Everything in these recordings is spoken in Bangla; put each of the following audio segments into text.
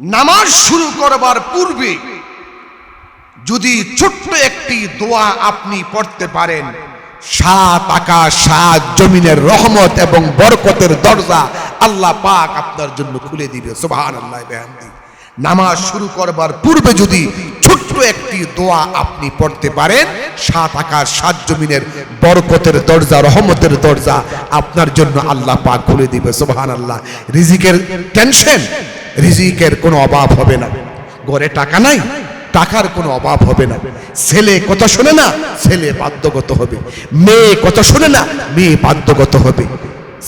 নামাজ শুরু করবার পূর্বে যদি ছোট্ট একটি দোয়া আপনি পড়তে পারেন, সাত আকাশ, সাত জমিনের রহমত এবং বরকতের দরজা আল্লাহ পাক আপনার জন্য খুলে দিবে। সুবহান আল্লাহ নামাজ শুরু করবার পূর্বে যদি ছোট্ট একটি দোয়া আপনি পড়তে পারেন, সাত আকাশ, সাত জমিনের বরকতের দরজা, রহমতের দরজা আপনার জন্য আল্লাহ পাক খুলে দিবে সুবহান আল্লাহ রিজিকের টেনশন রিজিকের কোনো অভাব হবে না। ঘরে টাকা নাই, টাকার কোনো অভাব হবে না। ছেলে কথা শোনে না, ছেলে বাধ্যগত হবে। মেয়ে কথা শোনে না, মেয়ে বাধ্যগত হবে।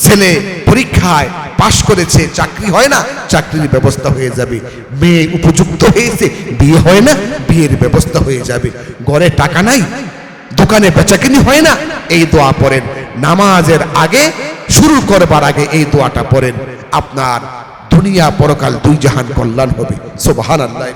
ছেলে পরীক্ষায় পাশ করেছে, চাকরি হয় না, চাকরির ব্যবস্থা হয়ে যাবে। মেয়ে উপযুক্ত হয়েছে, বিয়ে হয় না, বিয়ের ব্যবস্থা হয়ে যাবে। ঘরে টাকা নাই, দোকানে বেচাকিনি হয় না, এই দোয়া পড়েন। নামাজের আগে, শুরু করবার আগে এই দোয়াটা পড়েন। আপনার দুনিয়া পরকাল দুই জাহান কল্যাণ হবে। সোবাহান আল্লাহ।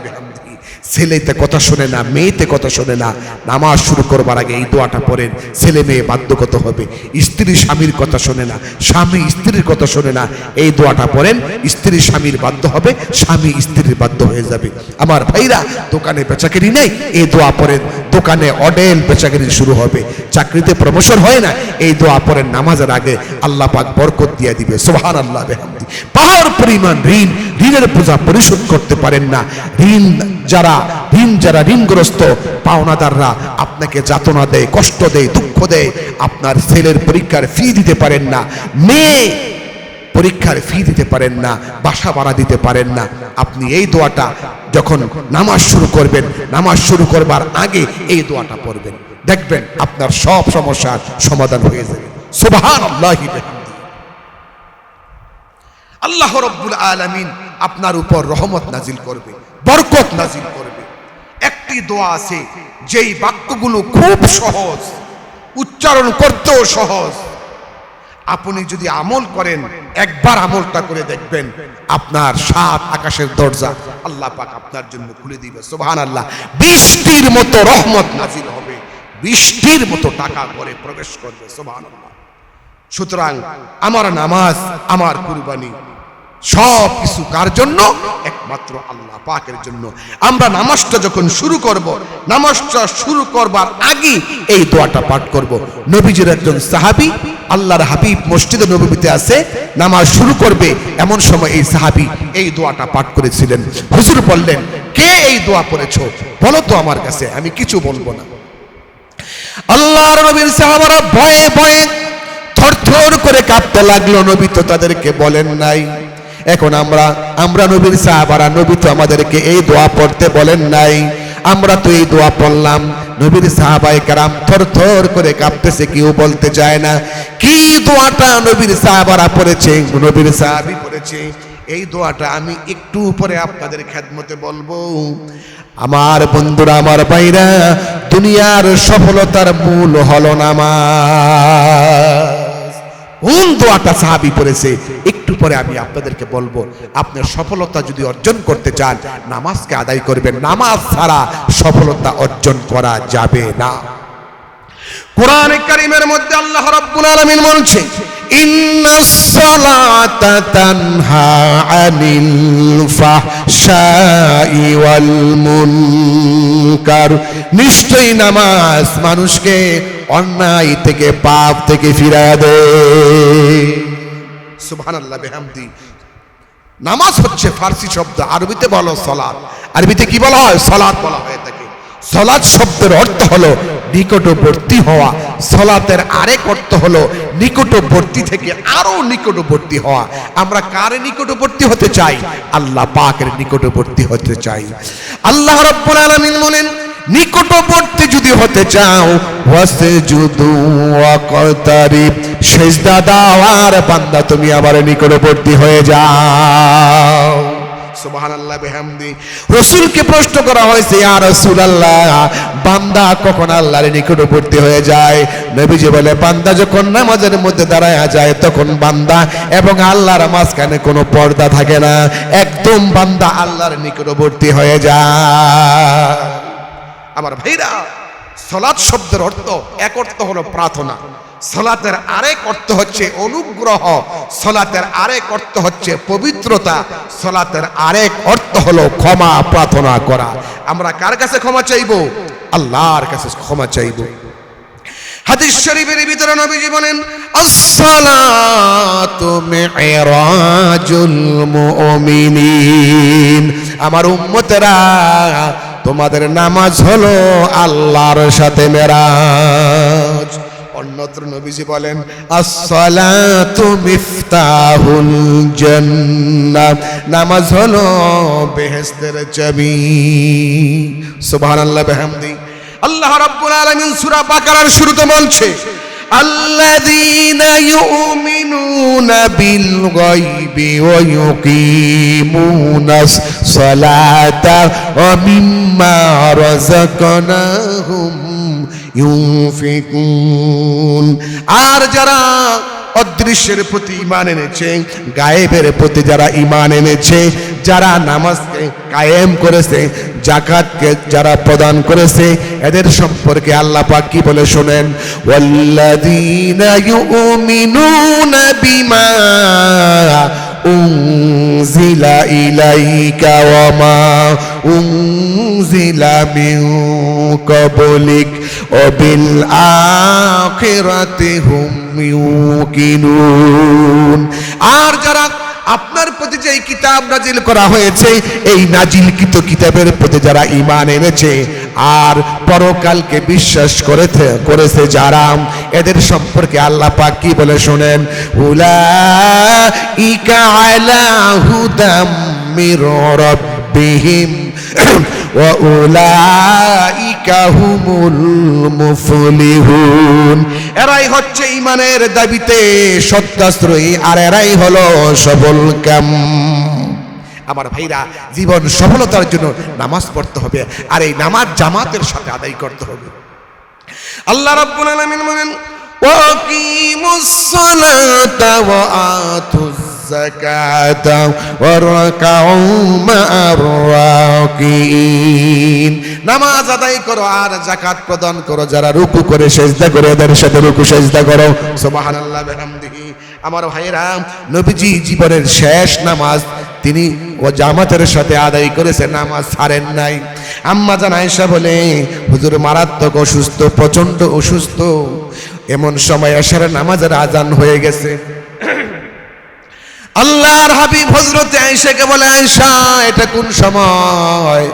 ছেলেতে কথা শোনে না, মেয়েতে কথা শোনে না। নামাজ শুরু করবার আগে এই দোয়াটা পড়েন, ছেলে মেয়ে বাধ্যগত হবে। স্ত্রী স্বামীর কথা শোনে না, স্বামী স্ত্রীর কথা শোনে না। এই দোয়াটা পড়েন, স্ত্রী স্বামীর বাধ্য হবে, স্বামী স্ত্রীর বাধ্য হয়ে যাবে। আমার ভাইরা, দোকানে বেচাকেরি নেই, এই দোয়া পড়েন। দোকানে অডেল বেচাকেরি শুরু হবে। চাকরিতে প্রমোশন হয় না, এই দোয়া পড়েন নামাজের আগে। আল্লাহ পাক বরকত দিয়ে দিবে সোহান আল্লাহ পাহাড় পরিমাণ ঋণ, ঋণের বোঝা পরিশোধ করতে পারেন না। ঋণ যারা ঋণ যারা ঋণগ্রস্ত, পাওনাদাররা আপনাকে যাতনা দেয়, কষ্ট দেয়, দুঃখ দেয়, আপনার ছেলের পরীক্ষার ফি দিতে পারেন না, মেয়ে পরীক্ষার ফি দিতে পারেন না, বাসা ভাড়া দিতে পারেন না। আপনি এই দোয়াটা যখন নামাজ শুরু করবেন, নামাজ শুরু করবার আগে এই দোয়াটা পড়বেন। দেখবেন আপনার সব সমস্যার সমাধান হয়ে যাবে। সুবহান আল্লাহ রব্বুল আলামিন আপনার উপর রহমত নাজিল করবে, বরকত নাজিল করবে। একটি দোয়া আছে, যেই বাক্যগুলো খুব সহজ, উচ্চারণ করতেও সহজ। আপনি যদি আমল করেন, একবার আমলটা করে দেখবেন, আপনার সাত আকাশের দরজা আল্লাহ পাক আপনার জন্য খুলে দিবে। সুবহান আল্লাহ বৃষ্টির মতো রহমত নাজিল হবে, বৃষ্টির মতো টাকা করে প্রবেশ করবে। সুবহান আল্লাহ সুতরাং আমার নামাজ, আমার কুরবানি সব কিছু কার জন্য? একমাত্র আল্লাহ পাকের জন্য। আমরা নামাজটা যখন শুরু করব, নামাজটা শুরু করবার আগে এই দোয়াটা পাঠ করব। নবীজির একজন সাহাবী, আল্লাহর হাবিব মসজিদে নবীতে আছে, নামাজ শুরু করবে এমন সময় এই সাহাবী এই দোয়াটা পাঠ করেছিলেন। হুজুর বললেন, কে এই দোয়া পড়েছো? বলো তো আমার কাছে, আমি কিছু বলব না। আল্লাহর নবীর সাহাবারা ভয়ে ভয়ে থরথর করে কাঁপতে লাগল। নবী তো তাদেরকে বলেন নাই। এখন আমরা আমরা নবীর সাহাবারা, নবী তো আমাদেরকে এই দোয়া পড়তে বলেন নাই। আমরা তো এই দোয়া পড়লাম, নবীর সাহাবাই কারাম থর থর করে কাঁপতেছে, কেউ বলতে চায় না। কি দোয়াটা নবীর সাহাবারা পড়েছে? নবীর সাহাবি পড়েছে। এই দোয়াটা আমি একটু পরে আপনাদের খেদমতে বলব। আমার বন্ধুরা, আমার বাইরা দুনিয়ার সফলতার মূল হলো নামাজ। কোন দোয়াটা সাহাবি পড়েছে? একটু পরে আমি আপনাদেরকে বলব, আপনার সফলতা যদি অর্জন করতে চান, নামাজকে আদায় করবেন। নামাজ ছাড়া সফলতা অর্জন করা যাবে না। কোরআন কারিমের মধ্যে আল্লাহ রাব্বুল আলামিন বলছে, ইন্নাস সালাতা তানহা আনিল ফাহশাই ওয়াল মুনকার। নিশ্চয়ই নামাজ মানুষকে অন্যায় থেকে, পাপ থেকে দেয় সুবহানাল্লাহ, বিহামদি। নামাজ হচ্ছে ফার্সি শব্দ, আরবিতে বলো সলাদ আরবিতে কি বলা হয়? সলাৎ বলা হয়ে থাকে সলাদ শব্দের অর্থ হলো নিকটবর্তী হওয়া। সলাতের আরেক অর্থ হলো নিকটবর্তী থেকে আরও নিকটবর্তী হওয়া। আমরা কার নিকটবর্তী হতে চাই? আল্লাহ পাকের নিকটবর্তী হতে চাই। আল্লাহ রাব্বুল আলামিন বলেন নিকটবর্তী যদি হতে চাও ওয়াসে ওয়াসজুদু ওয়াকতারিব সেজদা দাও আর বান্দা তুমি আবার নিকটবর্তী হয়ে যাও। সুবহানাল্লাহ বিহামদি। রাসূলকে প্রশ্ন করা হয়েছে, ইয়া রাসূলুল্লাহ, বান্দা কখন আল্লাহর নিকটবর্তী হয়ে যায়? নবীজি বলে, বান্দা যখন নামাজের মধ্যে দাঁড়ায় যায়, তখন বান্দা এবং আল্লাহর মাঝখানে কোনো পর্দা থাকে না। একদম বান্দা আল্লাহর নিকটবর্তী হয়ে যায়। আমার ভাইরা সলাৎ শব্দের অর্থ, এক অর্থ হলো প্রার্থনা। সলাতের আরেক অর্থ হচ্ছে অনুগ্রহ, সলাতের আরেক অর্থ হচ্ছে পবিত্রতা, সলাতের আরেক অর্থ হলো ক্ষমা, প্রার্থনা করা। আমরা কার কাছে ক্ষমা চাইব? আল্লাহর কাছে ক্ষমা চাইব। হাদিস শরীফের ভিতরে নবীজি বলেন, আসসালাতু মিরাজুল মুমিনিন। আমার উম্মতেরা তোমাদের নামাজ হলো আল্লাহর সাথে মেরাজ। অন্যত্র নবীজি বলেন, আসসালাতু মিফতাহুল জান্নাহ। নামাজ হলো বেহেশতের চাবি। সুবহানাল্লাহ বিহামদি। আল্লাহ রাব্বুল আলামিন সূরা বাকারার শুরুতে বলছে الذين يؤمنون بالغيب ويقيمون الصلاة ومما رزقناهم ينفقون আর যারা অদৃশ্যের প্রতি ইমান এনেছে, গায়েবের প্রতি যারা ইমান এনেছে, যারা নামাজকে কায়েম করেছে জাকাতকে যারা প্রদান করেছে, এদের সম্পর্কে আল্লাহ পাক কি বলে শোনেন? ওয়াল্লাযীনা ইউমিনুনা বিমা উনজিলা ইলাইকা ওয়া মা উনজিলা মিন ক্বাবলিক ওয়া বিল আখিরাতি হুম ইউকিনুন। আর যারা আপনার প্রতি যে কিতাব নাজিল করা হয়েছে, এই নাজিলকৃত কিতাবের প্রতি যারা ঈমান এনেছে, আর পরকালকে বিশ্বাস করেছে করেছে যারা, এদের সম্পর্কে আল্লাহ পাক কি বলে শোনেন? উলাইকা আলা হুদাম মির রাব্বিহিম। এরাই হচ্ছে ইমানের দাবিতে সত্যাশ্রয়ী আর এরাই হলো সফল কাম। আমার ভাইরা, জীবন সফলতার জন্য নামাজ পড়তে হবে আর এই নামাজ জামাতের সাথে আদায় করতে হবে। আল্লাহ রাব্বুল আলামিন বলেন ওয়াকিমুস সালাতা ওয়া আতুজ যাকাতা ওয়ারকাউ মা'আর রাকিন নামাজ আদায় করো, আর যাকাত প্রদান করো, যারা রুকু করে, সেজদা করে, এদের সাথে রুকু, সেজদা করো। সুবহানাল্লাহ, বিহামদিহি। আমার ভাইরা নবীজি জীবনের শেষ নামাজ তিনি ও জামাতের সাথে আদায় করেছে নামাজ ছাড়েন নাই। আম্মা জান আয়েশা বলে, হুজুর মারাত্মক অসুস্থ প্রচণ্ড অসুস্থ। এমন সময় এসার নামাজের আজান হয়ে গেছে। আল্লাহর হাবিব হজরতে আয়েশাকে বলে, আয়েশা, এটা কোন সময়?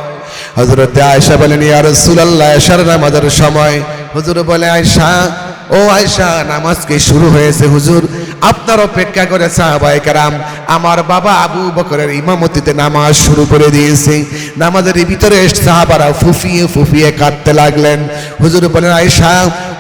হজরতে আয়েশা বলেন, ইয়া রাসূলুল্লাহ, এশার নামাজের সময়। হুজুর বলে, আয়েশা, ও আয়েশা, নামাজ কি শুরু হয়েছে হুজুর? আপনার অপেক্ষা করে সাহাবায়ে কারাম, আমার বাবা আবু বকরের ইমামতিতে নামাজ শুরু করে দিয়েছে। নামাজের ভিতরে সাহাবারা ফুফিয়ে ফুফিয়ে কাঁদতে লাগলেন। হুজুর বলেন, আয়েশা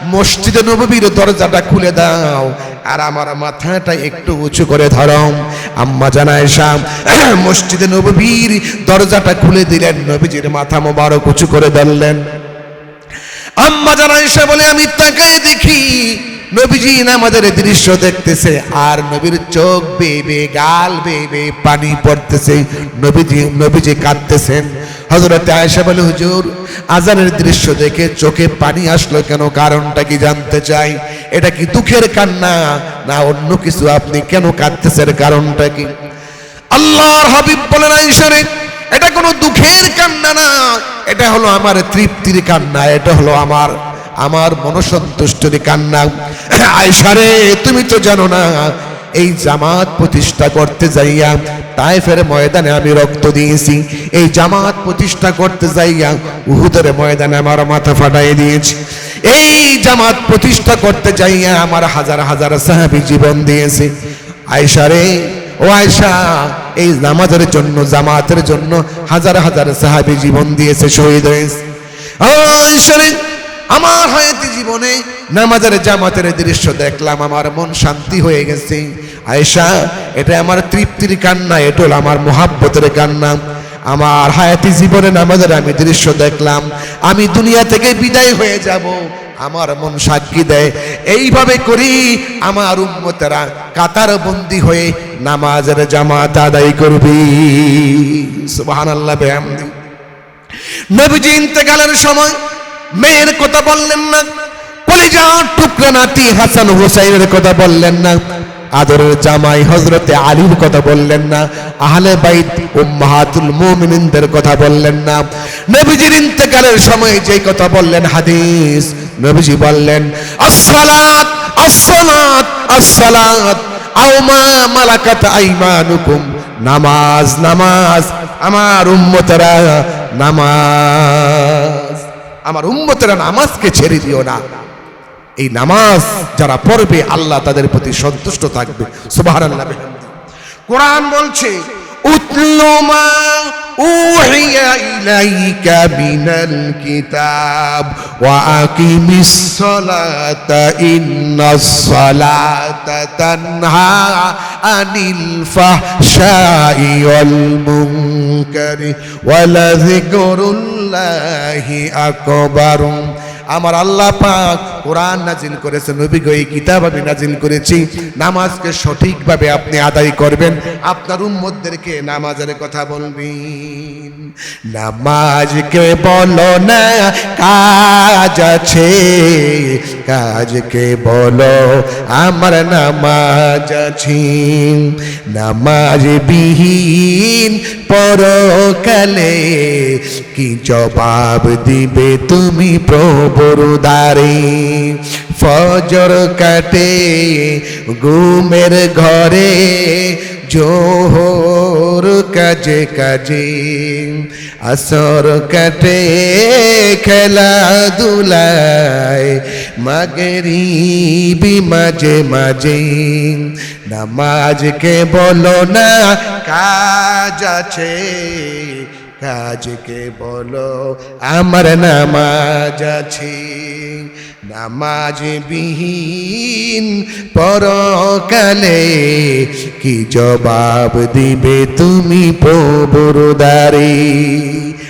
মসজিদে নবীর দরজাটা খুলে দাও। আর আমার মাথাটা একটু উঁচু করে ধরম আম্মা জানায়, শাম, মসজিদে নবীর দরজাটা খুলে দিলেন। নবীজির মাথা মোবারক উঁচু করে ধরলেন। আম্মা জানায় বলে, আমি তাকায় দেখি। নবীজি নামাজের দৃশ্য দেখতেছে, আর নবীর চোখ বেবে গাল বেবে পানি পড়তেছে। নবীজি নবীজি কাঁদতেছেন। হজরত আয়েশা বলে, হুজুর, আজানের দৃশ্য দেখে চোখে পানি আসলো কেন? কারণটা কি জানতে চাই? এটা কি দুঃখের কান্না? না, অন্য কিছু? আপনি কেন কাঁদতেছেন? কারণটা কি? আল্লাহর হাবিব বলেন আয়েশারে এটা কোনো দুঃখের কান্না না। এটা হলো আমার তৃপ্তির কান্না। এটা হলো আমার আমার মনসন্তুষ্টির কান্না। আয়সারে তুমি তো জানো না, এই জামাত প্রতিষ্ঠা করতে যাইয়া তাইফের ময়দানে আমি রক্ত দিয়েছি। এই জামাত প্রতিষ্ঠা করতে যাইয়া উহুদের ময়দানে আমার মাথা ফাটাই দিয়েছি। এই জামাত প্রতিষ্ঠা করতে যাইয়া আমার হাজার হাজার সাহাবি জীবন দিয়েছে। আয়সারে ও আয়সা, এই নামাজের জন্য, জামাতের জন্য হাজার হাজার সাহাবি জীবন দিয়েছে, শহীদ হয়েছে। আয়সারে আমার হায়াতি জীবনে নামাজের জামাতের দৃশ্য দেখলাম, আমার মন শান্তি হয়ে গেছে। আয়েশা, এটা আমার তৃপ্তির কান্না, এটা আমার মোহাব্বতের কান্না। আমার হায়াতি জীবনে নামাজের আমি দৃশ্য দেখলাম, আমি দুনিয়া থেকে বিদায় হয়ে যাব, আমার মন সাক্ষী দেয়। এইভাবে করি আমার উম্মতেরা কাতার বন্দি হয়ে নামাজের জামাত আদায় করবি। সুবহানাল্লাহ, বিহামদি। নবীজি ইন্তেকালের সময় মেয়ের কথা বললেন না কলিজা টুকরা নাতি হাসান হুসাইনের কথা বললেন না, আদরের জামাই হজরতে আলীর কথা বললেন না, আহলে বাইত উম্মাহাতুল মুমিনিনদের কথা বললেন না। নবীজির ইন্তেকালের সময় যে কথা বললেন হাদিস, নবীজি বললেন, আসসালাত আসসালাত আসসালাত, আও মা মালাকাত আইমানুকুম, নামাজ নামাজ, আমার উম্মতেরা নামাজ। আমার উম্মতেরা নামাজকে ছেড়ে দিও না। এই নামাজ যারা পড়বে, আল্লাহ তাদের প্রতি সন্তুষ্ট থাকবে। সুবহানাল্লাহ কোরআন বলছে উহিয়া ইলাইকা মিনাল কিতাব ওয়া আকিমিস সালাতা ইন্নাস সালাতা তানহা আনিল ফাহশাই ওয়াল মুনকারি ওয়া লাযিকরুল্লাহি আকবার আমার আল্লাহ পাক কোরআন নাজিল করেছে, নবী গো, এই কিতাব আমি নাজিল করেছি। নামাজকে সঠিকভাবে আপনি আদায় করবেন। আপনার উম্মতদেরকে নামাজের কথা বলবেন। নামাজকে বলো না, কাজ আছে। কাজকে বলো, আমার নামাজ আছে। নামাজ বিহীন পরকালে কি জবাব দিবে তুমি প্রভুর দ্বারে? ফজর কাটে, ঘুমের ঘরে জোহর কাজে কাজে, আসর কাটে, খেলাধুলায় মাগরিবি মাঝে মাঝে। নামাজকে বলো না, কাজ আছে। কাজকে বলো, আমার নামাজ আছে। নামাজ বিহীন পরকালে কি জবাব দিবে তুমি প্রবরদারে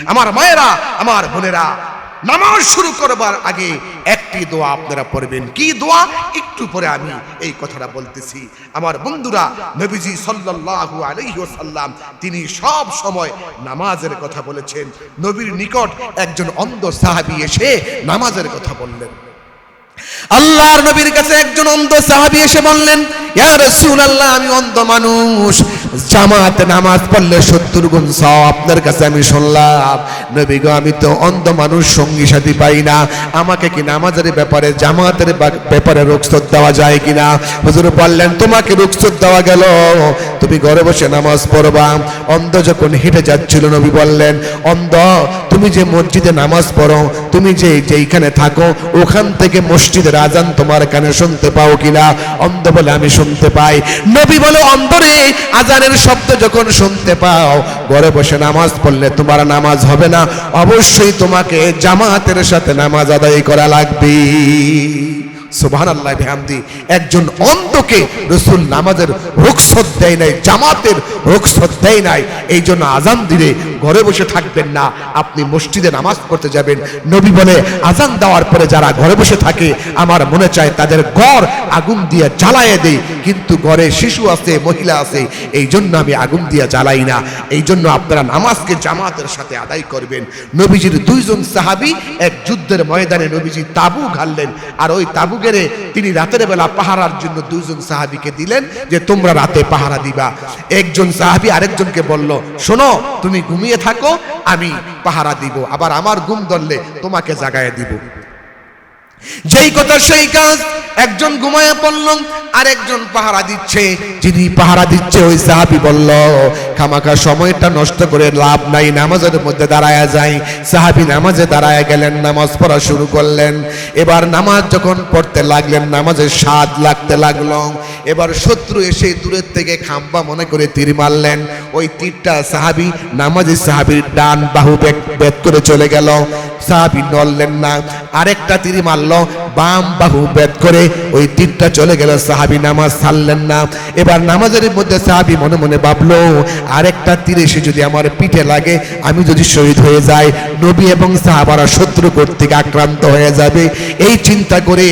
আমার মায়েরা, আমার বোনেরা, নামাজ শুরু করবার আগে একটি দোয়া আপনারা পড়বেন। কি দোয়া? একটু পরে আমি এই কথাটা বলতেছি। আমার বন্ধুরা, নবীজি সাল্লাল্লাহু আলাইহি ওয়াসাল্লাম, তিনি সব সময় নামাজের কথা বলেছেন। নবীর নিকট একজন অন্ধ সাহাবী এসে নামাজের কথা বললেন। আল্লাহর নবীর কাছে একজন অন্ধ সাহাবী এসে বললেন, ইয়া রাসূলুল্লাহ, আমি অন্ধ মানুষ। জামাতে নামাজ পড়লে সত্তর গুণ সওয়াব আপনার কাছে আমি শুনলাম। নবী গো, আমি তো অন্ধ মানুষ, সঙ্গী সাথী পাই না। আমাকে কি নামাজের ব্যাপারে, জামাতের ব্যাপারে রুখসত দেওয়া যায় কিনা? হুজুর বললেন, তোমাকে রুখসত দেওয়া গেল। তুমি ঘরে বসে নামাজ পড়বা। অন্ধ যখন হেঁটে যাচ্ছিল, নবী বললেন, অন্ধ, তুমি যে মসজিদে নামাজ পড়ো, তুমি যে, যেইখানে থাকো, ওখান থেকে মসজিদের আজান তোমার কানে শুনতে পাও কিনা? অন্ধ বলে আমি শুনতে পাই। নবী বলে, অন্তরে আজানের শব্দ যখন শুনতে পাও, ঘরে বসে নামাজ পড়লে তোমার নামাজ হবে না। অবশ্যই তোমাকে জামাতের সাথে নামাজ আদায় করা লাগবে। সুবহান আল্লাহ বিহামদি। একজন অন্ধকে রসুল নামাজের রুখসত দেয় নাই, জামাতের রুখসত দেয় নাই। এই জন্য আজান দিলে ঘরে বসে থাকবেন না। আপনি মসজিদে নামাজ পড়তে যাবেন। নবী বলে, আজান দেওয়ার পরে যারা ঘরে বসে থাকে, আমার মনে চায় তাদের ঘর আগুন দিয়ে জ্বালায় দেই। কিন্তু ঘরে শিশু আছে, মহিলা আছে এই জন্য আমি আগুন দিয়ে জ্বালাই না। এই জন্য আপনারা নামাজকে জামাতের সাথে আদায় করবেন। নবীজির দুইজন সাহাবী এক যুদ্ধের ময়দানে নবীজি তাবু ঘাললেন। আর ওই তাবু গেড়ে তিনি রাতের বেলা পাহারার জন্য দুইজন সাহাবীকে দিলেন যে, তোমরা রাতে পাহারা দিবা। একজন সাহাবী আরেকজনকে বলল, শোনো, তুমি ঘুমিয়ে থাকো, আমি পাহারা দিব। আবার আমার ঘুম ধরলে তোমাকে জাগায় দিব। যেই কথা সেই কাজ, একজন ঘুমায় পড়ল আর একজন পাহারা দিচ্ছে। যিনি পাহারা দিচ্ছে ওই সাহাবি বলল খামাখা সময়টা নষ্ট করে লাভ নাই, নামাজের মধ্যে দাঁড়ায়া যায় সাহাবি নামাজে দাঁড়ায় গেলেন, নামাজ পড়া শুরু করলেন। এবার নামাজ যখন পড়তে লাগলেন, নামাজের স্বাদ লাগতে লাগল। এবার শত্রু এসে দূরের থেকে খাম্বা মনে করে তীর মারলেন। ওই তীরটা সাহাবি, নামাজি সাহাবির ডান বাহু বেদ করে চলে গেল। সাহাবি নড়লেন না। আরেকটা তীর মারলো। বাম বাহু বেদ করে ওই তীরটা চলে গেল, সাহাবি নামাজ ছাড়লেন না। এবার নামাজের মধ্যে সাহাবি মনে মনে ভাবলো, আরেকটা তীর এসে যদি আমার পিঠে লাগে, আমি যদি শহীদ হয়ে যাই, নবী এবং সাহাবারা শত্রু কর্তৃক আক্রান্ত হয়ে যাবে। এই চিন্তা করে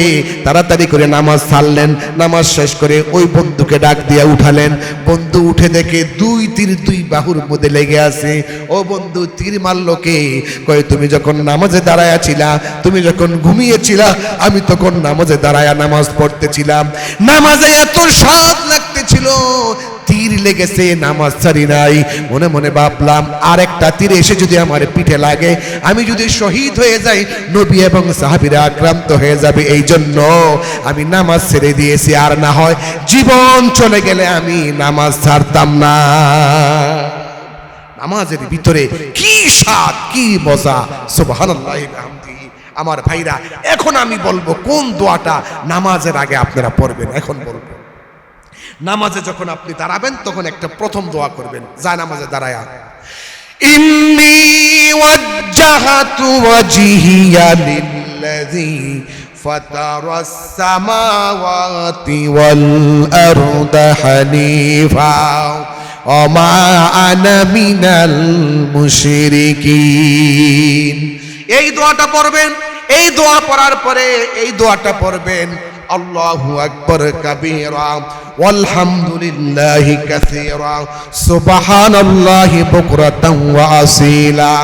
তাড়াতাড়ি করে নামাজ ছাড়লেন, নামাজ শেষ করে ওই বন্ধুকে ডাক দিয়ে উঠালেন। বন্ধু উঠে দেখে দুই তীর দুই বাহুর মধ্যে লেগে আছে। ও বন্ধু, তীর মারলো কে? কয়ে, তুমি যখন নামাজে দাঁড়ায়া ছিলা, তুমি যখন ঘুমিয়েছিলা, আমি তখন নামাজে দাঁড়ায়া নামাজ পড়তেছিলাম। নামাজে এত স্বাদ লাগতেছিল, তীর লেগেছে, নামাজ ছাড়ি নাই। মনে মনে ভাবলাম আর একটা তীর এসে যদি আমার পিঠে লাগে, আমি যদি শহীদ হয়ে যাই, নবী এবং সাহাবিরা আক্রান্ত হয়ে যাবে এই জন্য আমি নামাজ ছেড়ে দিয়েছি। আর না হয় জীবন চলে গেলে আমি নামাজ ছাড়তাম না। নামাজের ভিতরে কি স্বাদ, কি মজা। সুবহানাল্লাহি আমার ভাইরা এখন আমি বলবো কোন দোয়াটা নামাজের আগে আপনারা পড়বেন এখন বলবো নামাজে যখন আপনি দাঁড়াবেন তখন একটা প্রথম দোয়া করবেন যা নামাজে দাঁড়ায়া ইন্নি ওয়াজ্জাহাতু ওয়াজহিয়া লিল্লাযী فطر السماوات والأرض حنيفا وما أنا من المشركين এই দোয়াটা পড়বেন এই দোয়া পড়ার পরে এই দোয়াটা পড়বেন, আল্লাহু আকবার কাবীরা, ওয়ালহামদুলিল্লাহি কাসীরা, সুবহানাল্লাহি বুকরাতান ওয়া আসীলা।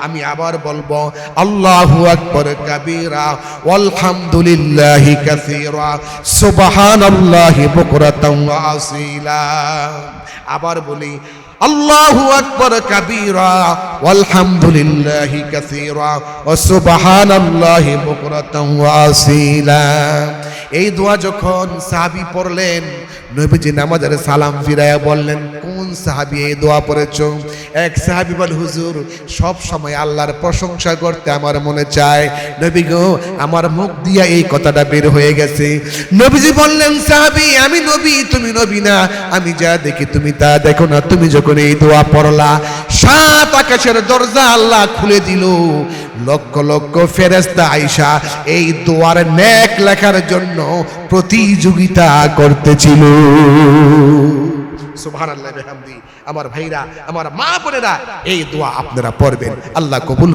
আমি আবার বলব, আল্লাহু আকবার কাবীরা, ওয়ালহামদুলিল্লাহি কাসীরা, সুবহানাল্লাহি বুকরাতান ওয়া আসীলা। আবার বলি আল্লাহু আকবার কাবীরা ওয়ালহামদুলিল্লাহি কাসীরা ওয়া সুবহানাল্লাহি বুকরাতান ওয়া আসীলা এই দোয়া যখন সাহাবী পড়লেন, নবীজি নামাজের সালাম ফিরায়া বললেন, কোন সাহাবী এই দোয়া পড়েছ? এক সাহাবী বল, হুজুর, সব সময় আল্লাহর প্রশংসা করতে আমার মনে চায়। নবী গো, আমার মুখ দিয়া এই কথাটা বের হয়ে গেছে। নবীজি বললেন, সাহাবী, আমি নবী, তুমি নবী না। আমি যা দেখি তুমি তা দেখো না। তুমি যখন এই দোয়া পড়লা, সাত আকাশের দরজা আল্লাহ খুলে দিল। লক্ষ লক্ষ ফেরেস্তা আইসা এই দোয়ার নেক লেখার জন্য প্রতিযোগিতা করতেছিল। বিহামদি। আমার ভাইরা আমার মা বোনেরা এই দোয়া আপনারা পড়বেন। আল্লাহ কবুল